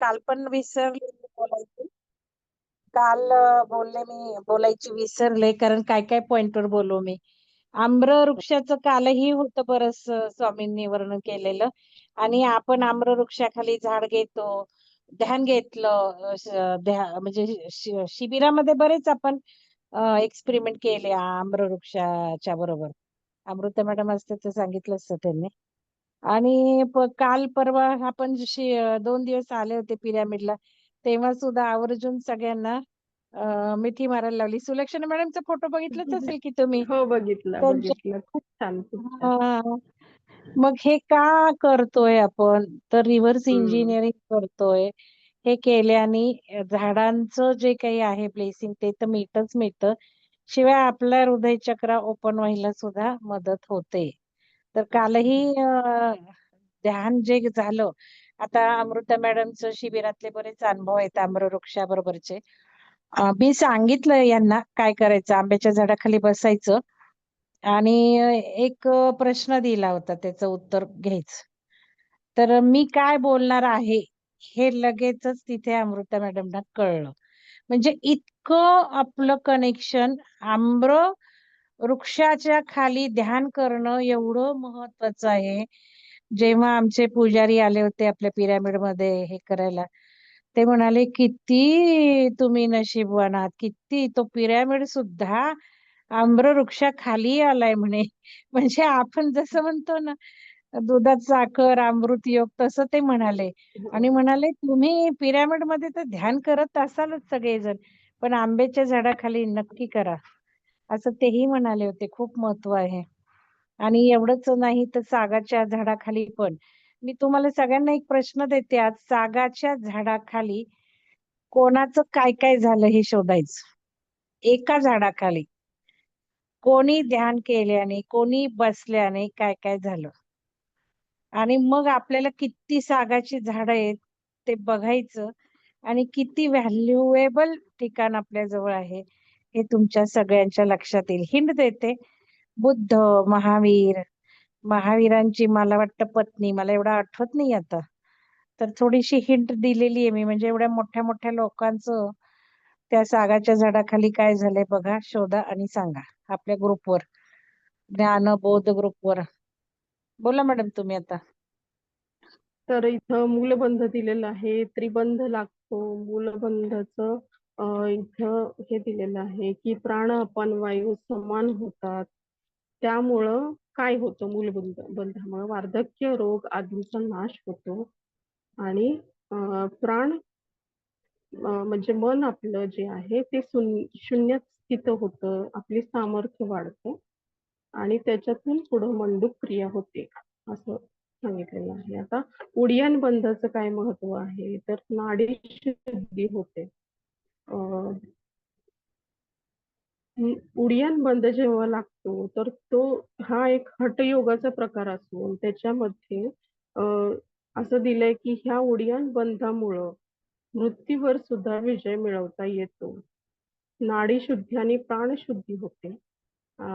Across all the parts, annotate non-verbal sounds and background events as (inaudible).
काल पण विसरले बोलायची काल अ, बोलले मी बोलायची विसरले कारण काय काय पॉइंटवर बोलू मी. आम्रवृक्षाचं कालही होतं बरस स्वामींनी वर्णन केलेलं आणि आपण आम्रवृक्षाखाली झाड घेतो, ध्यान घेतलं अ, श ध्या म्हणजे शि शिबिरामध्ये बरेच आपण अ, एक्सपेरिमेंट केले आम्रवृक्षाच्या बरोबर. अमृता मॅडम असते तर सांगितलं असतं त्यांनी. आणि काल परवा आपण 2 दिवस आले होते पिरॅमिडला, तेव्हा सुद्धा आवर्जून सगळ्यांना मिठी मारायला लावली. सुलक्षणा मॅडमचा फोटो बघितलाच असेल की तुम्ही? हो, बघितला. खूप छान. मग हे का करतोय आपण? तर रिव्हर्स. इंजिनिअरिंग करतोय. हे केल्याने झाडांचं जे काही आहे ब्लेसिंग ते तर मिळतच मिळतं. शिवाय आपलं हृदयचक्र ओपन व्हायला सुद्धा मदत होते. तर कालही अ, ध्यान जे झालं, आता अमृता मॅडमचं शिबिरातले बरेच अनुभव आहेत आम्रवृक्षाबरोबरचे. अ, मी सांगितलं यांना काय करायचं, आंब्याच्या झाडाखाली बसायचं आणि अ, एक अ, प्रश्न दिला होता त्याचं उत्तर घ्यायचं. तर मी काय बोलणार आहे, हे लगेचच तिथे अमृता मॅडमना कळलं. म्हणजे इतकं आपलं कनेक्शन आम्र वृक्षाच्या खाली ध्यान करणं एवढं महत्वाचं आहे. जेव्हा आमचे पुजारी आले होते आपल्या पिरामिडमध्ये हे करायला, ते म्हणाले, "किती तुम्ही नशीबवान आहात, किती तो पिरामिड सुद्धा आम्र वृक्षा खाली आलाय" म्हणे. (laughs) म्हणजे आपण जसं म्हणतो ना, दुधात साखर, अमृत योग तसं ते म्हणाले आणि म्हणाले, "तुम्ही पिरॅमिडमध्ये तर ध्यान करत असालच सगळेजण, पण आंब्याच्या झाडाखाली नक्की करा." असं तेही म्हणाले होते. खूप महत्त्व आहे. आणि एवढंच नाही तर सागाच्या झाडाखाली पण. मी तुम्हाला सगळ्यांना एक प्रश्न देते आज, सागाच्या झाडाखाली कोणाचं काय-काय झालं हे शोधायचं. एका झाडाखाली. कोणी ध्यान केल्याने, कोणी बसल्याने काय-काय झालं. आणि मग आपल्याला किती सागाची झाडं आहेत ते बघायचं आणि किती व्हॅल्युएबल ठिकाण आपल्या जवळ आहे, हे तुमच्या सगळ्यांच्या लक्षात येईल. हिंट देते. बुद्ध, महावीर, महावीरांची मला वाटतं पत्नी, मला एवढं आठवत नाही आता. तर थोडीशी हिंट दिलेली आहे मी म्हणजे एवढ्या मोठ्या-मोठ्या लोकांचं त्या सागाच्या झाडाखाली काय झालंय बघा, शोधा आणि सांगा आपल्या ग्रुपवर. ज्ञान बोध ग्रुपवर. बोला मॅडम तुम्ही आता. तर इथं मूलबंध दिलेलं आहे, त्रिबंध लागतो. मूलबंधाचं अ, इथं हे दिलेलं आहे, की प्राण, अपान वायू समान होतात. त्यामुळं काय होतं मूलबंध बंधामुळं वार्धक्य, रोग आदींचा नाश होतो आणि अ, प्राण अ, म्हणजे मन आपलं जे आहे ते शून शून्यात स्थित होतं. आपली सामर्थ्य वाढतं आणि त्याच्यातून पुढं मंडूक क्रिया होते, असं सांगितलेलं आहे. आता उडियान बंधाचं काय महत्त्व आहे, तर नाडी शुद्धी होते. अ, उं उडियान बंध जेव्हा लागतो, तर तो हा एक हठयोगाचा प्रकार असून त्याच्यामध्ये अ, असं दिलंय, की ह्या उडियान बंधामुळं मृत्यूवर सुद्धा विजय मिळवता येतो. नाडीशुद्धी आणि प्राणशुद्धी होते. अ,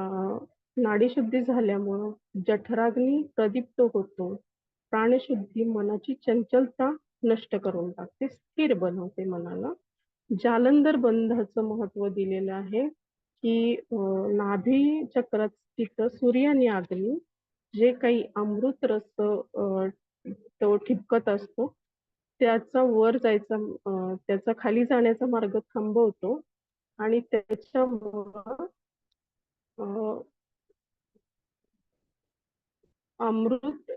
नाडीशुद्धी झाल्यामुळं जठराग्नी प्रदीप्त होतो. प्राणशुद्धी मनाची चंचलता नष्ट करून टाकते, स्थिर बनवते मनाला. जालंधर बंधाचं महत्त्व दिलेलं आहे, की नाभी चक्रात स्थित सूर्य आणि अग्नी जे काही अमृत रस तो ठिपकत असतो, त्याचा वर जायचा त्याचा खाली जाण्याचा मार्ग थांबवतो आणि त्याच्यामुळं अमृत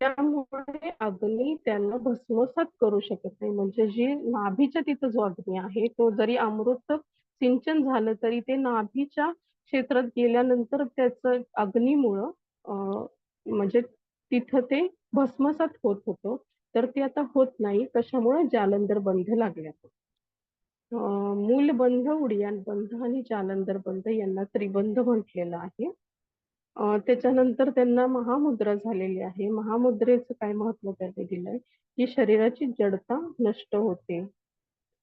त्यामुळे अग्नी त्यांना भस्मसात करू शकत नाही. म्हणजे जी नाभीच्या तिथं जो अग्नी आहे, तो जरी अमृत सिंचन झालं, तरी ते नाभीच्या क्षेत्रात गेल्यानंतर त्याच अग्नीमुळं म्हणजे तिथं ते भस्मसात होत होतं. तर ते आता होत नाही. कशामुळे जालंधर बंध लागल्या मूल मूलबंध, उडियान बंध आणि जालंधर बंध यांना त्रिबंध म्हटलेलं आहे. अ, त्याच्यानंतर त्यांना महामुद्रा झालेली आहे. महामुद्रेचं काय महत्त्व त्यांनी दिलंय, की शरीराची जडता नष्ट होते.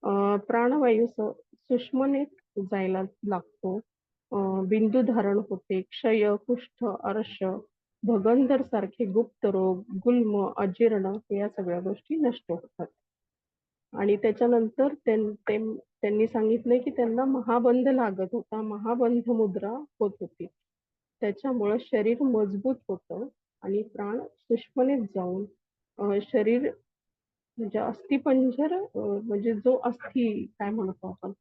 अ, प्राणवायू स सुषमनेत जायला लागतो. अ, बिंदू धारण होते. क्षय, कुष्ठ, अर्श, भगंदर सारखे गुप्त रोग, गुल्म, अजीर्ण या सगळ्या गोष्टी नष्ट होतात. आणि त्याच्यानंतर त्यां त्यांनी सांगितलंय की त्यांना महाबंध लागत होता. महाबंध मुद्रा होत होती. त्याच्यामुळं शरीर मजबूत होतं आणि प्राण सुष्मनेत जाऊन अ, शरीर म्हणजे अस्थिपंजर अ, म्हणजे जो अस्थि काय म्हणतो आपण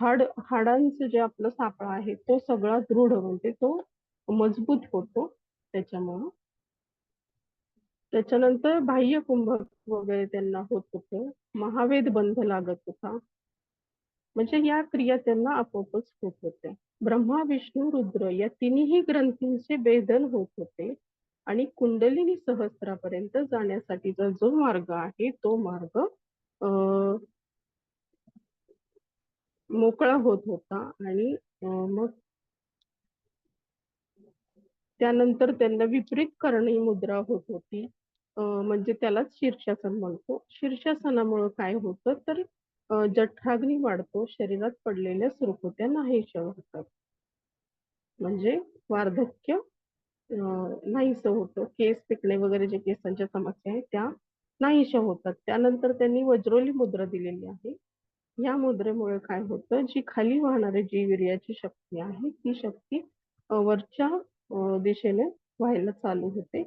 हाड हाडांचं जे आपलं सापळा आहे तो सगळा दृढ म्हणजे तो मजबूत होतो त्याच्यामुळं. त्याच्यानंतर बाह्य कुंभक वगैरे त्यांना होत होतं. महावेद बंध लागत होता. म्हणजे या क्रिया त्यांना आपोआपच होत होत्या. ब्रह्मा, विष्णू, रुद्र या तिन्ही ग्रंथींचे भेदन होत होते आणि कुंडलिनी सहस्रापर्यंत जाण्यासाठीचा जो मार्ग आहे तो मार्ग अं मोकळा होत होता आणि मग त्यानंतर त्यांना विपरीत करणी मुद्रा होत होती. म्हणजे त्यालाच शीर्षासन म्हणतो. शीर्षासनामुळं काय होतं तर अ, जठराग्नी वाढतो, शरीरात पडलेल्या सुरकुत्या नाहीशा होतात. म्हणजे वार्धक्य अ, नाहीसं होतं. केस पिकणे वगैरे जे केसांच्या समस्या आहेत त्या नाहीशा होतात. त्यानंतर त्यांनी वज्रोली मुद्रा दिलेली आहे. या मुद्रेमुळे काय होतं, जी खाली वाहणारी जी वीर्याची शक्ती आहे, ती शक्ती अ, वरच्या अ, दिशेने व्हायला चालू होते.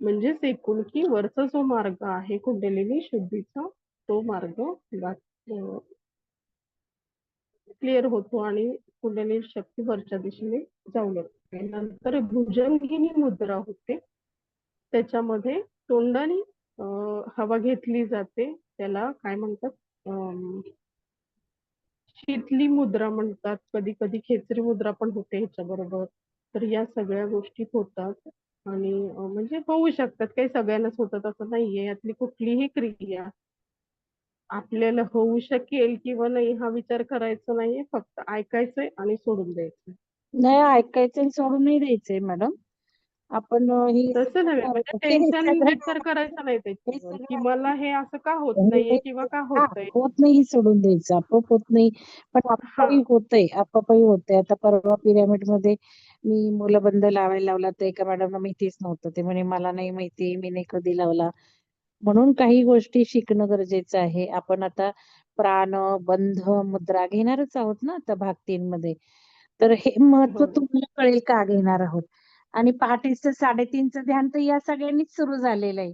म्हणजेच एकूण की वरचा जो मार्ग आहे कुंडलिनी शुद्धीचा, तो मार्ग क्लिअर होतो आणि कुंडली शक्ती वरच्या दिशेने जाऊ लागते. नंतर भुजंगिनी मुद्रा होते. त्याच्यामध्ये तोंडाने हवा घेतली जाते. त्याला काय म्हणतात शीतली मुद्रा म्हणतात. कधी-कधी खेचरी मुद्रा पण होते ह्याच्याबरोबर. तर या सगळ्या गोष्टी होतात आणि म्हणजे होऊ शकतात. काही सगळ्यांनाच होतात असं नाहीये. यातली कुठलीही क्रिया आपल्याला होऊ शकेल किंवा नाही हा विचार करायचा नाहीये. फक्त ऐकायचंय आणि सोडून द्यायचंय. नाही ऐकायचं आणि सोडून नाही द्यायचंय मॅडम. आपण ही तसं नव्हे म्हणजे टेन्शन विचार करायचा नाही त्याच्यावर, की मला हे असं का होत हे नाहीये किंवा का हां, होतंय? होत नाही सोडून द्यायचं. आपोआप होत नाही. पण आपोआपही. होतंय, आपोआपही होतंय. आता परवा पिरॅमिडमध्ये मी मूलबंध लावायला लावला तर एका मॅडमला माहितीच नव्हतं. ते म्हणे, "मला नाही माहिती, मी नाही कधी लावला." म्हणून काही गोष्टी शिकणं गरजेचं आहे. आपण आता प्राण, बंध, मुद्रा घेणारच आहोत ना आता भाग 3 मध्ये. तर हे महत्त्व हो. तुम्हाला कळेल का घेणार आहोत. आणि पहाटेचं 3:30चं ध्यान तर या सगळ्यांनीच सुरू झालेलं आहे.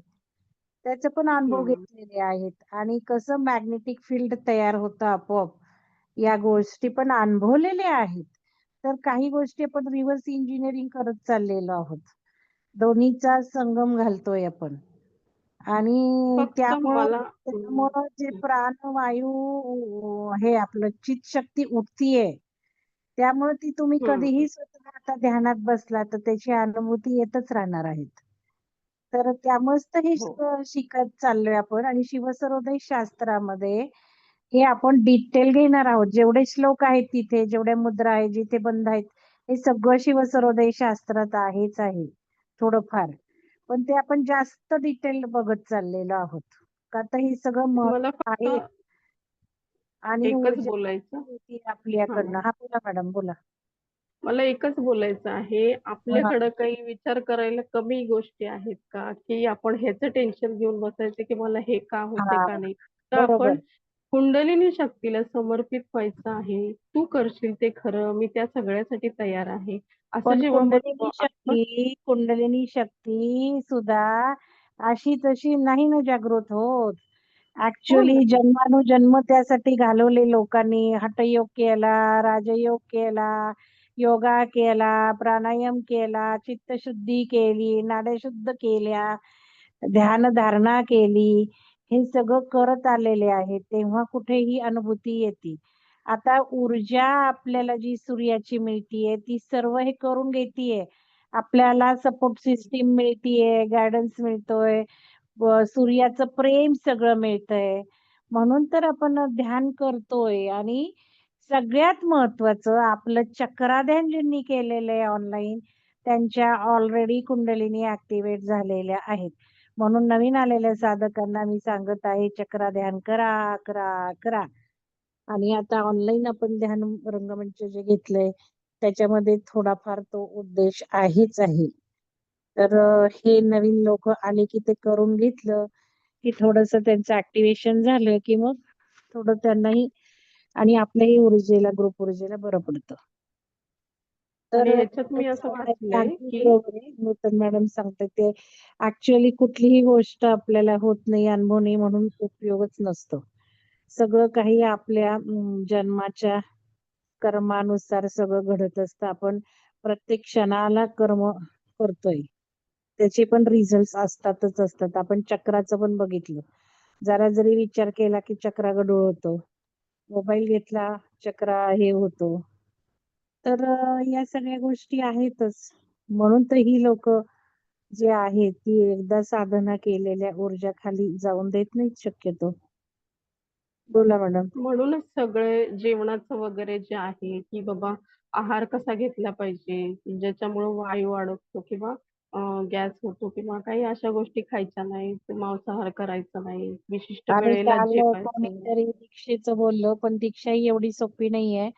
त्याचे पण अनुभव हं. घेतलेले आहेत आणि कसं मॅग्नेटिक फील्ड तयार होतं आपोआप. या गोष्टी पण अनुभवलेल्या आहेत. तर काही गोष्टी आपण रिव्हर्स इंजिनिअरिंग करत चाललेलो आहोत. दोन्हीचा संगम घालतोय आपण. आणि फक्त त्यामुळं मला हं, त्यामुळं जे हं. प्राणवायू हे आपलं चित्तशक्ती उठतीये, त्यामुळे ती तुम्ही हं. कधीही स्वतः आता ध्यानात बसला तर त्याची अनुभूती येतच राहणार आहेत. तर त्यामुळेच तर हे हो. शिकत चाललोय आपण आणि शिवसर्वोदय शास्त्रामध्ये हे आपण डिटेल घेणार आहोत. जेवढे श्लोक आहेत तिथे, जेवढ्या मुद्रा आहेत, जिथे बंध आहेत, हे सगळं शिवसर्वोदय शास्त्रात आहेच आहे, थोडंफार. पण ते आपण जास्त डिटेल बघत चाललेलो आहोत. का तर हे सगळं मला महत्त्व फक्त आहे. आणि एकच ऊर्जा बोलायचं होती आपल्याकडनं. हां. बोला मॅडम बोला. मला एकच बोलायचं आहे. हां. आपल्याकडं काही विचार करायला कमी गोष्टी आहेत का? की आपण ह्याचं टेन्शन घेऊन बसायचं, की मला हे का होतंय, हां, का नाही? तर आपण बरोबर. कुंडलिनी शक्तीला समर्पित व्हायचं आहे. तू करशील ते खरं, मी त्या सगळ्यासाठी तयार आहे. असं पण जेव्हा म्हणतो कुंडलिनी आपण शक्ती कुंडलिनी शक्ती सुद्धा अशी तशी नाही ना जागृत होत. हो ना. ॲक्चुअली जन्मानुजन्म त्यासाठी घालवले लोकांनी. हठयोग केला, राजयोग केला, योगा केला, प्राणायाम केला, चित्तशुद्धी केली, नाड्या शुद्ध केल्या, ध्यानधारणा केली. हे सगळं करत आलेले आहे तेव्हा कुठे ही अनुभूती येते. आता ऊर्जा आपल्याला जी सूर्याची मिळतीये, ती सर्व हे करून घेतीये. आपल्याला सपोर्ट सिस्टीम मिळतीये, गायडन्स मिळतोय, सूर्याचं प्रेम सगळं मिळतंय. म्हणून तर आपण ध्यान करतोय आणि सगळ्यात महत्वाचं आपलं चक्राध्यान ज्यांनी केलेलं आहे ऑनलाईन, त्यांच्या ऑलरेडी कुंडलिनी ऍक्टिव्हेट झालेल्या आहेत. म्हणून नवीन आलेल्या साधकांना मी सांगत आहे चक्रा ध्यान करा, करा, करा. आणि आता ऑनलाईन आपण ध्यान रंगमंच जे घेतलंय, त्याच्यामध्ये थोडाफार तो उद्देश आहेच आहे. तर हे नवीन लोक आले की ते करून घेतलं की थोडस त्यांचं ऍक्टिव्हेशन झालं की मग थोडं त्यांनाही आणि आपल्याही ऊर्जेला ग्रुप ऊर्जेला बरं पडतं तर ह्याच्यात मी असं वाचलंय अगदी की बरोबर आहे. नूतन मॅडम सांगतात ते ऍक्च्युअली कुठलीही गोष्ट आपल्याला होत नाही अनुभव नाही म्हणून उपयोगच नसतो. सगळं काही आपल्या जन्माच्या कर्मानुसार सगळं घडत असतं. आपण प्रत्येक क्षणाला कर्म करतोय. त्याचे पण रिझल्ट असतातच असतात. आपण चक्राचं पण बघितलं. जरा जरी विचार केला की चक्रा गडूळ होतो. मोबाईल घेतला चक्रा हे होतो. तर अ, या सगळ्या गोष्टी आहेतच. म्हणून तर ही लोक जे आहेत ती एकदा साधना केलेल्या ऊर्जा खाली जाऊन देत नाहीत शक्यतो. बोला मॅडम. म्हणूनच सगळे जेवणाचं वगैरे जे आहे की बाबा आहार कसा घेतला पाहिजे ज्याच्यामुळे वायू अडकतो किंवा गॅस होतो किंवा काही अशा गोष्टी खायच्या नाही मांसाहार करायचा नाही विशिष्ट आणि वेळेला काल जेवायचं कोणीतरी दीक्षेचं बोललं पण दीक्षा ही एवढी सोपी नाहीये.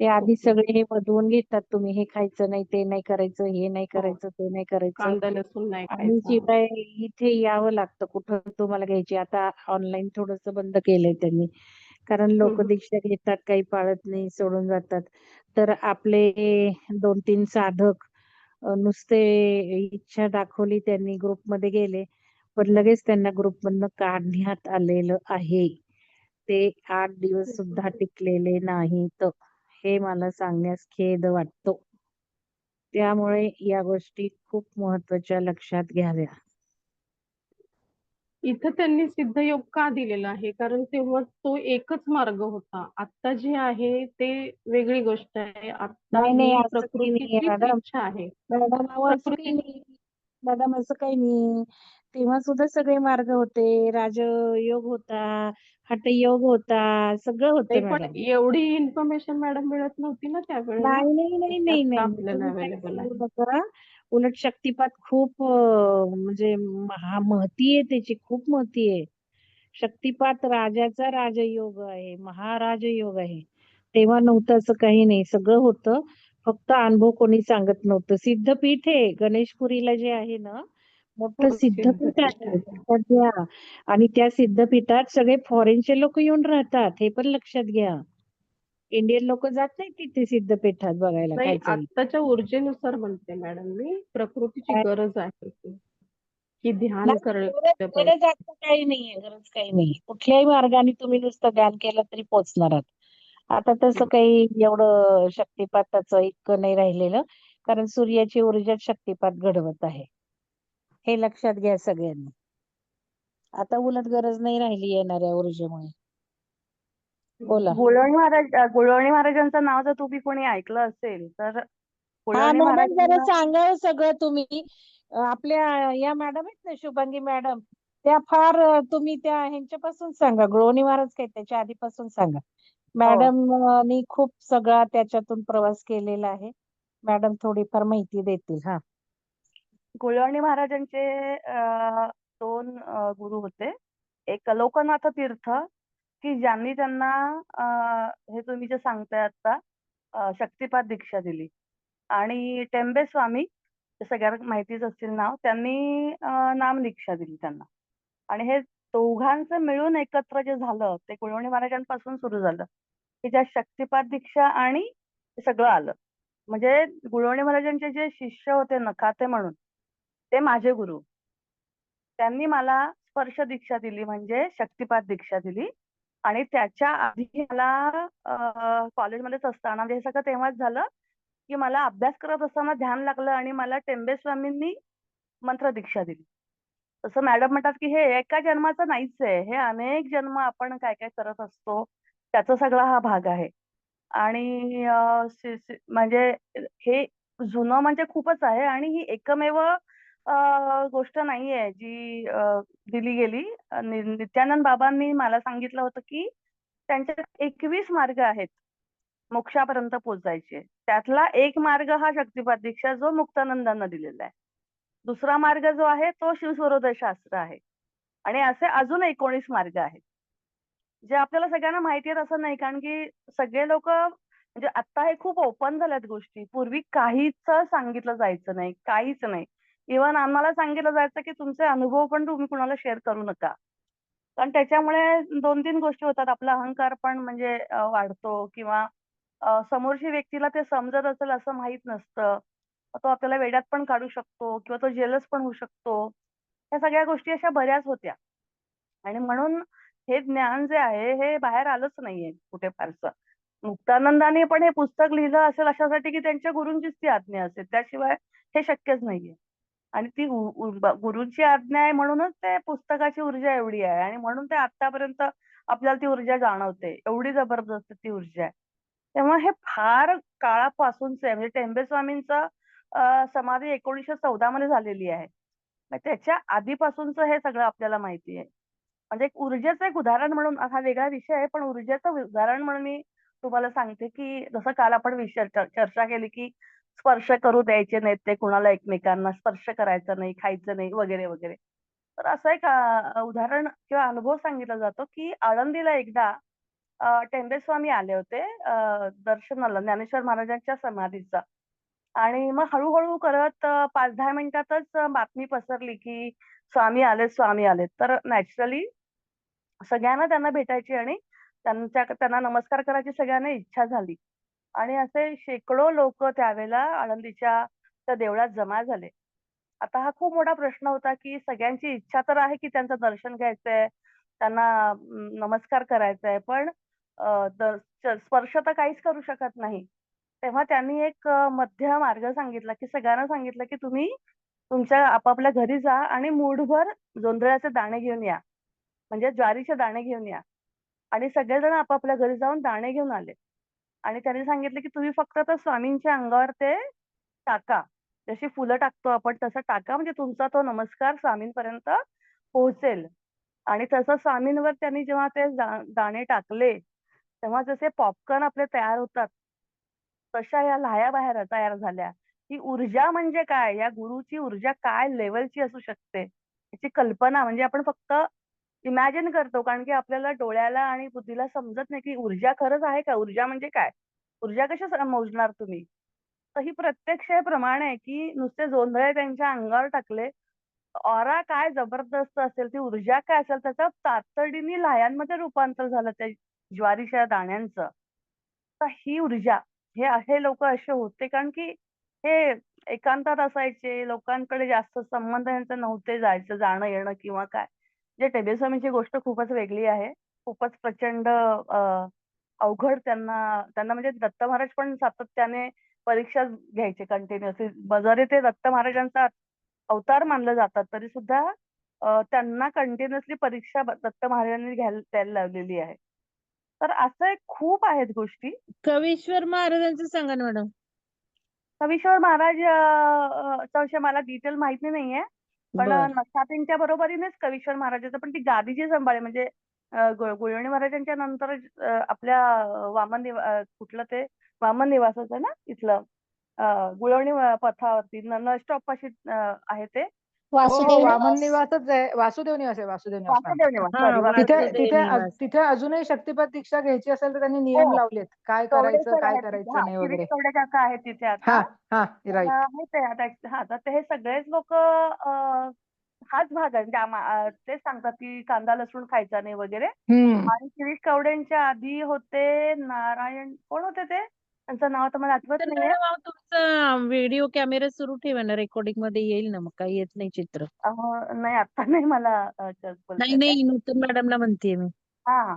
ते आधी. सगळे हे बदलून घेतात तुम्ही हे खायचं नाही ते नाही करायचं हे नाही हो. करायचं ते नाही करायचं. कांदा लसूण नाही आणि खायचा. शिवाय इथे यावं लागतं कुठं तुम्हाला घ्यायची. आता ऑनलाईन थोडस बंद केलंय त्यांनी. कारण लोक. दीक्षा घेतात काही पाळत नाही सोडून जातात. तर आपले दोन तीन साधक अ, नुसते इच्छा दाखवली त्यांनी ग्रुपमध्ये गेले. पण लगेच त्यांना ग्रुप मधनं काढण्यात आलेलं आहे. ते आठ दिवस सुद्धा टिकलेले नाहीत. हे मला सांगण्यास खेद वाटतो. त्यामुळे या गोष्टी खूप महत्त्वाच्या लक्षात घ्याव्या. इथं त्यांनी सिद्धयोग का दिलेला आहे? कारण तेव्हा तो एकच मार्ग होता. आता जे आहे ते वेगळी गोष्ट आहे. आता ही मॅडम असं काही नाही. तेव्हा सुद्धा सगळे मार्ग होते. राजयोग होता हठयोग होता सगळं नाही होतं पण मॅडम. एवढी इन्फॉर्मेशन मॅडम मिळत नव्हती ना त्यावेळेला. नाही नाही नाही नाही आपल्याला तुम्ही अवेलेबल उलट शक्तिपात खूप अं, म्हणजे महा महती आहे त्याची खूप महती आहे. शक्तिपात राजाचा राजयोग आहे महाराज योग आहे. तेव्हा नव्हतं असं काही नाही. सगळं होतं. फक्त अनुभव कोणी सांगत नव्हतं. सिद्धपीठ आहे गणेशपुरीला जे आहे ना मोठं सिद्धपीठ आहे. लक्षात घ्या. आणि त्या सिद्धपीठात सगळे फॉरेनचे लोक येऊन राहतात हे पण लक्षात घ्या. इंडियन लोक जात नाही तिथे सिद्धपीठात बघायला नाही काय चाललंय आत्ताच्या ऊर्जेनुसार म्हणते मॅडम मी प्रकृतीची काय? गरज आहे ती. की ध्यान नाही, कर गरज काही नाहीये गरज काही नाही कुठल्याही मार्गाने तुम्ही नुसतं ध्यान केलं तरी पोहोचणार आहात. आता तसं काही एवढं शक्तिपाताचं इतकं नाही राहिलेलं कारण सूर्याची ऊर्जा शक्तिपात घडवत आहे. हे लक्षात घ्या सगळ्यांनी. आता उलट गरज नाही राहिली येणाऱ्या ऊर्जेमुळे. बोला. गुळवणी महाराज गुळवणी महाराजांचं नाव जर तुम्ही कोणी ऐकलं असेल तर हा गुळवणी जरा महाराजांना सांगा सगळं तुम्ही. अं, आपल्या या मॅडम आहेत ना शुभांगी मॅडम त्या फार अं, तुम्ही त्या ह्यांच्यापासून सांगा. गृहिणी महाराज काय त्याच्या आधीपासून सांगा. मॅडम नी खूप सगळा त्याच्यातून प्रवास केलेला आहे. मॅडम थोडीफार माहिती देतील. हा. गुळवणी महाराजांचे अ, दोन अ, गुरु होते. एक लोकनाथ तीर्थ की ज्यांनी त्यांना अ, हे तुम्ही जे सांगताय आता अ, शक्तिपात दीक्षा दिली. आणि टेंबे स्वामी ते सगळ्यांना माहितीच असतील नाव त्यांनी अ, नाम दीक्षा दिली त्यांना. आणि हे दोघांचं मिळून एकत्र जे झालं ते गुळवणी महाराजांपासून सुरू झालं की ज्या शक्तिपात दीक्षा आणि हे सगळं आलं. म्हणजे गुळवणी महाराजांचे जे शिष्य होते नखाते म्हणून ते माझे गुरु. त्यांनी मला स्पर्श दीक्षा दिली म्हणजे शक्तिपात दीक्षा दिली आणि त्याच्या आधी मला कॉलेजमध्येच असताना म्हणजे हे सगळं तेव्हाच झालं की मला अभ्यास करत असताना ध्यान लागलं आणि मला टेंबे स्वामींनी मंत्र दीक्षा दिली. तसं मॅडम म्हणतात की हे एका जन्माचं नाहीच आहे हे अनेक जन्म आपण काय काय करत असतो त्याचा सगळा हा भाग आहे. आणि म्हणजे हे जुनं म्हणजे खूपच आहे आणि ही एकमेव गोष्ट नाहीये जी दिली गेली. नि- नित्यानंद बाबांनी मला सांगितलं होतं की त्यांच्यात एकवीस मार्ग आहेत मोक्षापर्यंत पोहोचायचे. त्यातला एक मार्ग हा शक्तिपात दीक्षा जो मुक्तानंदांना दिलेला आहे. दुसरा मार्ग जो आहे तो शिवस्वरोदय शास्त्र आहे. आणि असे अजून एकोणीस मार्ग आहेत. जे आपल्याला सगळ्यांना माहिती आहेत असं नाही कारण की सगळे लोक म्हणजे आता हे खूप ओपन झाल्यात गोष्टी. पूर्वी काहीच सांगितलं जायचं नाही काहीच नाही. इव्हन आम्हाला सांगितलं जायचं की तुमचे अनुभव पण तुम्ही कुणाला शेअर करू नका. कारण त्याच्यामुळे दोन तीन गोष्टी होतात. आपला अहंकार पण म्हणजे वाढतो किंवा समोरची व्यक्तीला ते समजत असेल असं माहीत नसतं तो आपल्याला वेड्यात पण काढू शकतो किंवा तो जेलस पण होऊ शकतो. ह्या सगळ्या गोष्टी अशा बऱ्याच होत्या. आणि म्हणून हे ज्ञान जे आहे हे बाहेर आलंच नाहीये कुठे फारसं. मुक्तानंदाने पण हे पुस्तक लिहिलं असेल अशासाठी की त्यांच्या गुरूंचीच ती आज्ञा असेल. त्याशिवाय हे शक्यच नाहीये. आणि ती गुरुची गुरूंची आज्ञा आहे म्हणूनच ते पुस्तकाची ऊर्जा एवढी आहे. आणि म्हणून ते आतापर्यंत आपल्याला ती ऊर्जा जाणवते. एवढी जबरदस्त ती ऊर्जा आहे. तेव्हा हे फार काळापासूनच आहे. म्हणजे टेंबे स्वामींचं समाधी एकोणीसशे चौदा मध्ये झालेली आहे. मग त्याच्या आधीपासूनच हे सगळं आपल्याला माहिती आहे. म्हणजे एक ऊर्जेचं एक उदाहरण म्हणून हा वेगळा विषय आहे पण ऊर्जेचं उदाहरण म्हणून मी तुम्हाला सांगते की जसं काल आपण विषय चर्चा केली की स्पर्श करू द्यायचे नाहीत ते कुणाला एकमेकांना स्पर्श करायचा नाही खायचं नाही वगैरे वगैरे. तर असं एक उदाहरण किंवा अनुभव सांगितला जातो की आळंदीला एकदा टेंबे स्वामी आले होते दर्शनाला ज्ञानेश्वर महाराजांच्या समाधीचा. आणि मग हळूहळू करत पाच दहा मिनिटातच बातमी पसरली की स्वामी आलेत स्वामी आलेत तर नॅचरली सगळ्यांना त्यांना भेटायची आणि त्यांच्या त्यांना नमस्कार करायची सगळ्यांना इच्छा झाली. आणि असे शेकडो लोक त्यावेळेला आळंदीच्या त्या देवळात जमा झाले. आता हा खूप मोठा प्रश्न होता की सगळ्यांची इच्छा तर आहे की त्यांचं दर्शन घ्यायचंय त्यांना अं, नमस्कार करायचा आहे पण स्पर्श तर काहीच करू शकत नाही. तेव्हा त्यांनी एक मध्य मार्ग सांगितला की सगळ्यांना सांगितलं की तुम्ही तुमच्या आपापल्या घरी जा आणि मूठभर जोंधळ्याचे दाणे घेऊन या. म्हणजे ज्वारीचे दाणे घेऊन या. आणि सगळेजण आपापल्या घरी जाऊन दाणे घेऊन आले. आणि त्यांनी सांगितलं की तुम्ही फक्त आता स्वामींच्या अंगावर ते टाका. जशी फुलं टाकतो आपण तसं टाका. म्हणजे तुमचा तो नमस्कार स्वामींपर्यंत पोहोचेल. आणि तसं स्वामींवर त्यांनी जेव्हा ते दाणे टाकले तेव्हा जसे पॉपकॉर्न आपले तयार होतात तशा या लाह्या बाहेर तयार झाल्या. ही ऊर्जा म्हणजे काय? या गुरुची ऊर्जा काय लेवलची असू शकते? याची कल्पना म्हणजे आपण फक्त इमॅजिन करतो. कारण की आपल्याला डोळ्याला आणि बुद्धीला समजत नाही की ऊर्जा खरंच आहे का? ऊर्जा म्हणजे काय? ऊर्जा कशा मोजणार तुम्ही? तर ही प्रत्यक्ष हे प्रमाण आहे की नुसते जोंधळे त्यांच्या अंगावर टाकले ऑरा काय जबरदस्त असेल ती ऊर्जा काय असेल त्याचं तातडीने लाह्यांमध्ये रूपांतर झालं त्या ज्वारीच्या दाण्यांचं. तर ही ऊर्जा हे असे लोक असे होते कारण की हे एकांतात असायचे लोकांकडे जास्त संबंध यांचे नव्हते जायचं जाणं येणं किंवा काय. म्हणजे जे टेबेस्वामीची गोष्ट खूपच वेगळी आहे खूपच प्रचंड अं, अवघड त्यांना त्यांना म्हणजे दत्त महाराज पण सातत्याने परीक्षा घ्यायचे कंटिन्युअसली जरी ते दत्त महाराजांचा अवतार मानलं जातात तरी सुद्धा त्यांना कंटिन्युअसली परीक्षा दत्त महाराजांनी घ्यायला द्यायला लावलेली आहे. तर असं एक खूप आहेत गोष्टी. कवीश्वर महाराजांचं सांगा ना मॅडम. कवीश्वर महाराज विषय मला डिटेल माहिती नाहीये. पण नक्षातींच्या बरोबरीनेच कवीश्वर महाराजाचं पण ती गादी जी सांभाळली म्हणजे अं, गु- गुळवणी महाराजांच्या नंतर अं, आपल्या वामन निवा अं, कुठलं ते? वामन निवासाचं ना इथलं. अं, गुळवणी अं, पथावरती न न स्टॉप पाशी अं, आहे ते. हो हो वासुदेव वामन निवास निवासच आहे. वासुदेव निवास आहे वासुदेव निवास. वासुदेव निवास. हा सॉरी तिथे वासुदेव तिथे अ- निवास. तिथे अजूनही शक्तिपत दीक्षा घ्यायची असेल तर त्यांनी नियम हो. लावलेत. काय करायचं काय आहेत तिथे. करायचं हा नाही शिरीष वगैरे. कवडे काका आहेत तिथे हा आता. हा तर राईट माहीत आहे आता हा तर ते हे सगळेच लोक हाच भाग आहे. म्हणजे आम्हा- तेच सांगतात की कांदा लसूण खायचा नाही वगैरे. आणि शिरीष कवडेंच्या आधी होते नारायण कोण होते ते? त्यांचं नाव तर मला आठवत तर नाहीये. मॅडम अहो, तुमचा व्हिडिओ कॅमेरा सुरू ठेवा ना रेकॉर्डिंगमध्ये येईल ना मग काही येत नाही चित्र. अं, नाही आता नाही मला अं, च- बोलता नाही येत आहे. नाही नूतन मॅडमला म्हणतेय मी. हा हा.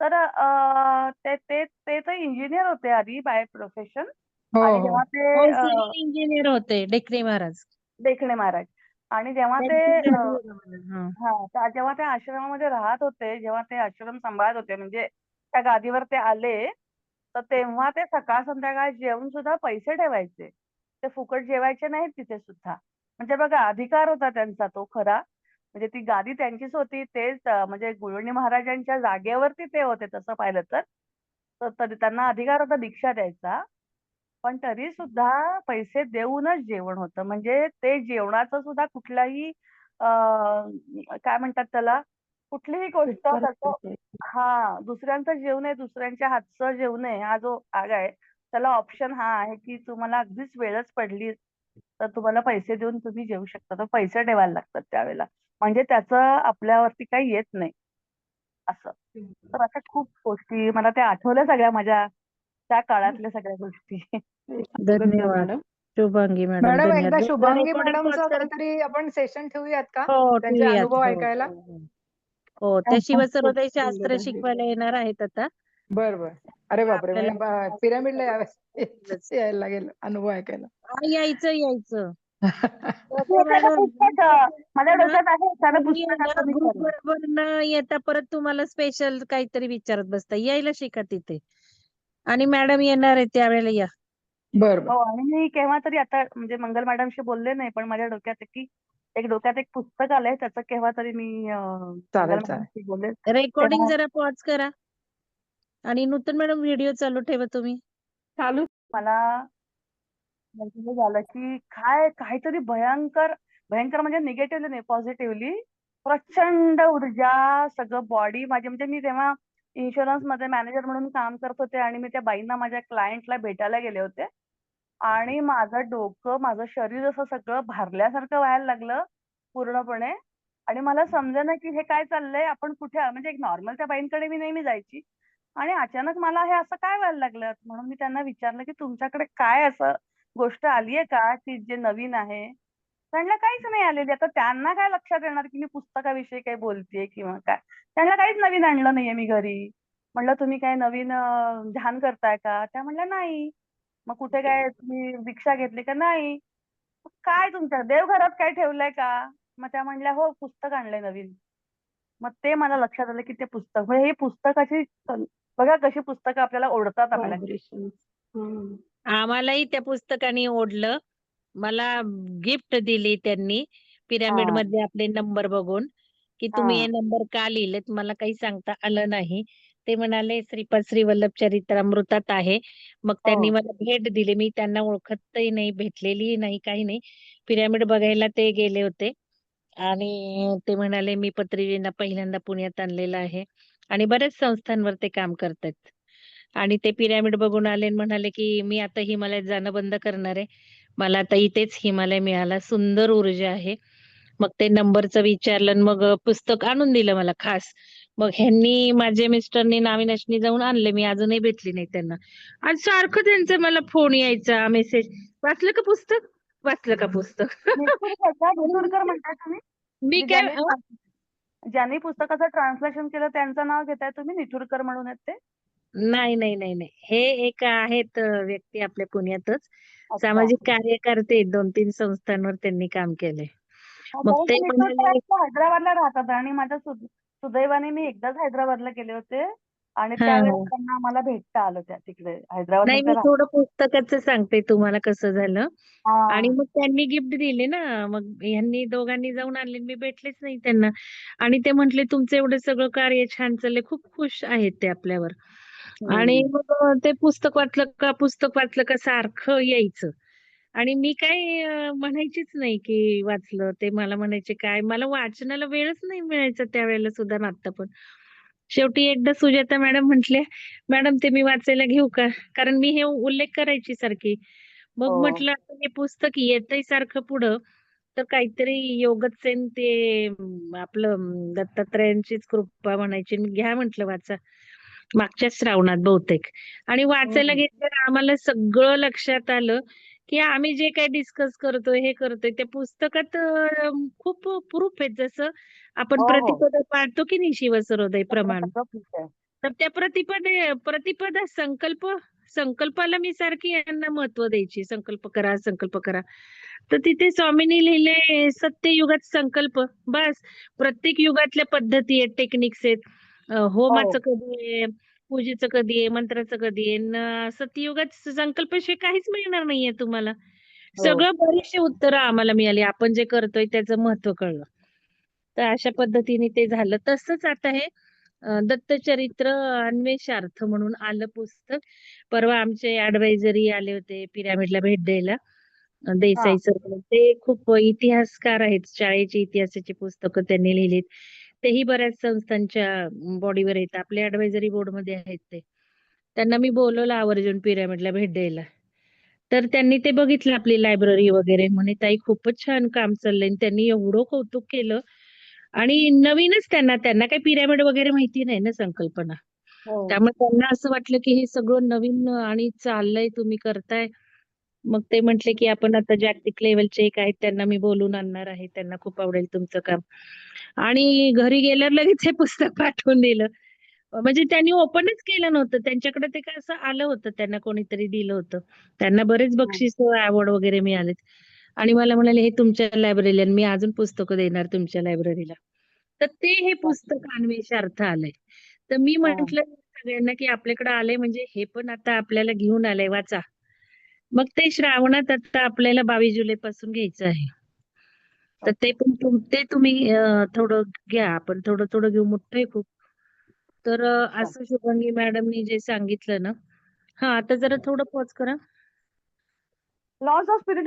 तर अं, ते ते ते तर इंजिनियर होते आधी बाय प्रोफेशन हो. आणि हो जेव्हा ते अं, सिव्हिल इंजिनियर होते? डेकरे महाराज. देखणे महाराज. आणि जेव्हा ते. हा. जेव्हा ते आश्रमामध्ये राहत होते जेव्हा ते आश्रम सांभाळत होते म्हणजे त्या गादीवर ते आले तर तेव्हा ते सकाळ संध्याकाळ जेवून सुद्धा पैसे ठेवायचे ते फुकट जेवायचे नाहीत तिथे सुद्धा म्हणजे बघा अधिकार होता त्यांचा तो खरा म्हणजे ती गादी त्यांचीच होती तेच म्हणजे गुळवणी महाराजांच्या जागेवरती ते होते तसं पाहिलं तरी त्यांना अधिकार होता दीक्षा द्यायचा पण तरी सुद्धा पैसे देऊनच जेवण होतं. म्हणजे ते जेवणाचं सुद्धा कुठलाही अं, काय म्हणतात त्याला कुठलीही गोष्ट उपकार त्याचं करते. हा दुसऱ्यांचं जेवू नये दुसऱ्यांच्या हातचं जेवू नये हा जो भाग आहे त्याला ऑप्शन हा आहे की तुम्हाला अगदीच वेळच पडली तर तुम्हाला पैसे देऊन तुम्ही जेवू शकता. तर पैसे ठेवायला लागतात त्यावेळेला. म्हणजे त्याचं आपल्यावरती काही येत नाही. असं. तर अशा खूप गोष्टी मला त्या आठवल्या सगळ्या माझ्या त्या काळातल्या सगळ्या गोष्टी. धन्यवाद. शुभांगी मॅडम. मॅडम. एकदा शुभांगी मॅडमचं. काहीतरी आपण सेशन ठेवूयात का? हो त्यांचे ठेवूयात. अनुभव हो, ऐकायला. हो, हो. हो त्या शिवसर्वोदय खूप सुंदर शास्त्र. शिकवायला येणार आहेत आता. बर बर अरे बापरे आपल्याला- म्हणजे पिरामिडला यावेळेस (laughs) यायला लागेल अनुभव ऐकायला. हा, यायचं यायचं. (laughs) ते एखादं पुस्तक अं, माझ्या डोक्यात आहे एखादं तुम्ही पुस्तक ना असं मी group करेन. बरोबर न येता परत तुम्हाला स्पेशल काहीतरी विचारत बसता. यायला शिका तिथे. आणि मॅडम येणार आहे त्यावेळेला या. बर बर. हो आणि मी केव्हा तरी आता म्हणजे मंगल मॅडमशी बोलले नाही पण माझ्या डोक्यात आहे की एक डोक्यात एक पुस्तक आलंय त्याचं केव्हा तरी मी अं, चालेल, मंगल चालेल. मॅडमशी बोलेल. रेकॉर्डिंग तेव्हा- जरा पॉज करा. आणि नूतन मॅडम व्हिडिओ चालू ठेवा तुम्ही. चालू. मला म्हणजे हे झालं की काय काहीतरी भयंकर भयंकर म्हणजे निगेटिव्हली नाही पॉझिटिव्हली प्रचंड ऊर्जा सगळं बॉडी माझी म्हणजे मी तेव्हा इन्शुरन्समध्ये मॅनेजर म्हणून काम करत होते आणि मी त्या बाईंना माझ्या क्लायंटला भेटायला गेले होते. आणि माझं डोकं माझं शरीर असं सगळं भारल्यासारखं व्हायला लागलं पूर्णपणे. आणि मला समजेना की हे काय चाललंय? आपण कुठे म्हणजे एक नॉर्मल त्या बाईंकडे मी नेहमी जायची. आणि अचानक मला हे असं काय व्हायला लागलं? म्हणून मी त्यांना विचारलं की तुमच्याकडे काय असं गोष्ट आलीये का? की जे नवीन आहे? त्यांना काहीच नाही आलेली. आता त्यांना काय लक्षात येणार की मी पुस्तकाविषयी काही बोलतेय किंवा काय? त्यांना काहीच नवीन आणलं नाहीये मी घरी. म्हणलं तुम्ही काय नवीन ध्यान करताय का? त्या म्हणल्या नाही. मग कुठे काय तुम्ही दीक्षा घेतली का? नाही. "मग काय तुमच्या देवघरात काय ठेवलंय का? मग त्या म्हणल्या हो पुस्तक आणलंय नवीन. मग ते मला लक्षात आलं की ते पुस्तक म्हणजे ही पुस्तकाची बघा कशी पुस्तकं आपल्याला ओढतात आपल्या व्हायब्रेशन आम्हालाही त्या पुस्तकाने ओढलं. मला गिफ्ट दिली त्यांनी. पिरामिड हा. मध्ये आपले नंबर बघून की तुम्ही हा. नंबर का लिहिलेत? मला काही सांगता आलं नाही. ते म्हणाले श्रीपाद श्री वल्लभ चरित्रामृतात आहे. मग त्यांनी हो. मला भेट दिली. मी त्यांना ओळखतही नाही भेटलेली नाही काही नाही. पिरामिड बघायला ते गेले होते. आणि ते म्हणाले मी पत्रिजींना पहिल्यांदा पुण्यात आणलेलं आहे. आणि बऱ्याच संस्थांवर ते काम करतात. आणि ते पिरॅमिड बघून आले आणि म्हणाले की मी आता हिमालयात जाणं बंद करणार आहे. मला आता इथेच हिमालय मिळाला सुंदर ऊर्जा आहे. मग ते नंबरचं विचारलं मग पुस्तक आणून दिलं मला खास. मग ह्यांनी माझे मिस्टरनी नाविनाशनी जाऊन आणले. मी अजूनही भेटली नाही त्यांना. आणि सारखं त्यांचा मला फोन यायचा मेसेज. वाचलं का पुस्तक? वाचलं का पुस्तक? (laughs) मी काय ज्यांनी पुस्तकाचं ट्रान्सलेशन केलं त्यांचं नाव घेताय तुम्ही निठुरकर म्हणून आहेत ते. नाही नाही नाही नाही. हे एक आहेत अं, व्यक्ती आपल्या पुण्यातच. अच्छा. सामाजिक कार्यकर्ते आहेत, दोन तीन संस्थांवर त्यांनी काम केलंय. हा, मग कारण ते की निठुरकर म्हणाले- actually हैदराबादला राहतात आणि माझ्या सुदैवाने मी एकदाच हैदराबादला गेले होते. आणि हा, त्यावेळेस हा. त्यांना आम्हाला भेटता आलं त्या तिकडे हैदराबाद नाही मी थोडं पुस्तकाचं सांगते तुम्हाला कसं झालं. आणि मग त्यांनी गिफ्ट दिले ना. मग ह्यांनी दोघांनी जाऊन आणले मी भेटलेच नाही त्यांना. आणि ते म्हंटले तुमचं एवढं सगळं कार्य छान चाललंय. खूप खुश आहेत ते आपल्यावर. आणि मग ते पुस्तक वाचलं का पुस्तक वाचलं का सारखं यायचं. आणि मी काय अं, म्हणायचीच नाही की वाचलं. ते मला म्हणायचे काय? मला वाचनाला वेळच नाही मिळायचा त्यावेळेला सुद्धा ना आता पण. शेवटी एकदा सुजाता मॅडम म्हंटले मॅडम ते मी वाचायला घेऊ का? कारण मी हे उल्लेख करायची सारखी. मग हो. म्हटलं आता हे पुस्तक येतंय सारखं पुढं. तर काहीतरी योगसेन ते अं, आपलं अं, दत्तात्रयांचीच कृपा म्हणायची. घ्या म्हंटल वाचा. मागच्या श्रावणात बहुतेक. आणि वाचायला हम्म. घेतल्यावर आम्हाला सगळं लक्षात आलं की आम्ही जे काही डिस्कस करतोय हे करतोय त्या पुस्तकात अं, खूप प्रूफ आहेत. जसं आपण हो, हो. प्रतिपदा पाळतो की नाही शिवसरोदय प्रमाण? ठीक आहे. तर त्या प्रतिपदे प्रतिपदा संकल्प संकल्पाला मी सारखी यांना महत्त्व द्यायची. संकल्प करा संकल्प करा. तर तिथे स्वामींनी लिहिले सत्ययुगात संकल्प. बस. प्रत्येक युगातल्या पद्धती आहेत टेक्निक्स आहेत. अं, होमाचं कधी आहे पूजेचं कधी आहे मंत्राचं कधी आहे न संकल्पाशिवाय काहीच मिळणार नाहीये तुम्हाला. सगळं बरीचशी उत्तरं आम्हाला मिळाली आपण जे करतोय त्याचं महत्त्व कळलं. तर अशा पद्धतीने ते झालं. तसंच आता हे अं, दत्तचरित्र अन्वेषार्थ म्हणून आलं पुस्तक. परवा आमचे ऍडवायझरी आले होते पिरामिडला भेट द्यायला अं, देसाई सर म्हणून. ते खूप इतिहासकार आहेत शाळेची इतिहासाची पुस्तकं त्यांनी लिहिलीत. तेही बऱ्याच संस्थांच्या बॉडीवर आहेत आपल्या ऍडवायझरी बोर्डमध्ये आहेत ते. त्यांना मी बोलवलं आवर्जून पिरामिडला भेट द्यायला. तर त्यांनी ते बघितलं आपली लायब्ररी वगैरे म्हणे ताई खूपच छान काम चाललंय. आणि त्यांनी एवढं कौतुक केलं. आणि नवीनच त्यांना त्यांना काही पिरॅमिड वगैरे माहिती नाही ना संकल्पना. हो. त्यामुळे त्यांना असं वाटलं की हे सगळं नवीन आणि चाललंय तुम्ही करताय. मग ते म्हटले की आपण आता जागतिक लेवलचे एक आहेत त्यांना मी बोलून आणणार आहे त्यांना खूप आवडेल तुमचं काम. आणि घरी गेल्यावर लगेच हे पुस्तक (laughs) पाठवून दिलं. म्हणजे त्यांनी ओपनच केलं नव्हतं. त्यांच्याकडे ते काय असं आलं होतं त्यांना कोणीतरी दिलं होतं. त्यांना बरेच बक्षीस अवॉर्ड वगैरे मिळालेत. आणि मला म्हणाले हे तुमच्या लायब्ररीला मी अजून पुस्तकं देणार तुमच्या लायब्ररीला तर ते हे पुस्तक अन्वेषार्थ आलंय. तर मी म्हटलं सगळ्यांना की आपल्याकडे आलंय म्हणजे हे पण आता आपल्याला घेऊन आलंय वाचा. मग ते श्रावणात आता आपल्याला बावीस जुलै पासून घ्यायचं आहे. तर ते पण ते तुम्ही थोडं घ्या. आपण थोडं थोडं घेऊ. मोठं आहे खूप. तर असं शुभांगी मॅडमनी जे सांगितलं ना. हा आता जरा थोडं पॉज करा. Loss of spirit